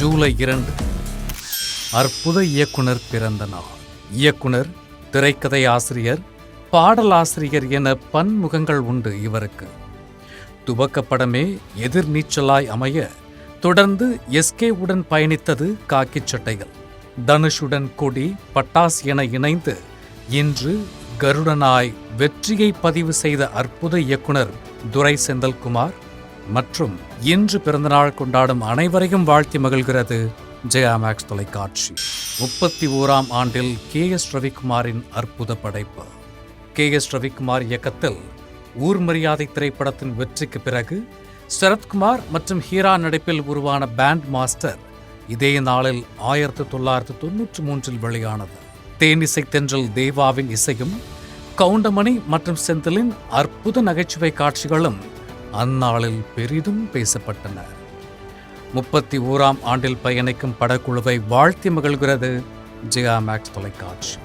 ஜூலை இரண்டு. அற்புத இயக்குனர் பிறந்த நாள். இயக்குனர் திரைக்கதை ஆசிரியர் பாடலாசிரியர் என பன்முகங்கள் உண்டு இவருக்கு. துவக்கப்படமே எதிர்நீச்சலாய் அமைய தொடர்ந்து எஸ்கே உடன் பயணித்தது காக்கிச் சட்டைகள். தனுஷுடன் கொடி பட்டாஸ் என இணைந்து இன்று கருடனாய் வெற்றியை பதிவு செய்த அற்புத இயக்குனர் துரை செந்தல்குமார் மற்றும் இன்று பிறந்தநாள் கொண்டாடும் அனைவரையும் வாழ்த்தி மகிழ்கிறது ஜெயா மேக்ஸ் தொலைக்காட்சி. முப்பத்தி ஓராம் ஆண்டில் கே. எஸ். ரவிக்குமாரின் அற்புத படைப்பு. கே. எஸ். ரவிக்குமார் இயக்கத்தில் ஊர் மரியாதை திரைப்படத்தின் வெற்றிக்கு பிறகு சரத்குமார் மற்றும் ஹீரா நடிப்பில் உருவான பேண்ட் மாஸ்டர் இதே நாளில் ஆயிரத்தி தொள்ளாயிரத்தி தொன்னூற்றி மூன்றில் வெளியானது. தேனிசை தென்றல் தேவாவின் இசையும் கவுண்டமணி மற்றும் செந்திலின் அற்புத நகைச்சுவை காட்சிகளும் அந்நாளில் பெரிதும் பேசப்பட்டன முப்பத்தி ஓராம் ஆண்டில் பயணிக்கும் படக்குழுவை வாழ்த்தி மகிழ்கிறது ஜியா மேக்ஸ் தொலைக்காட்சி.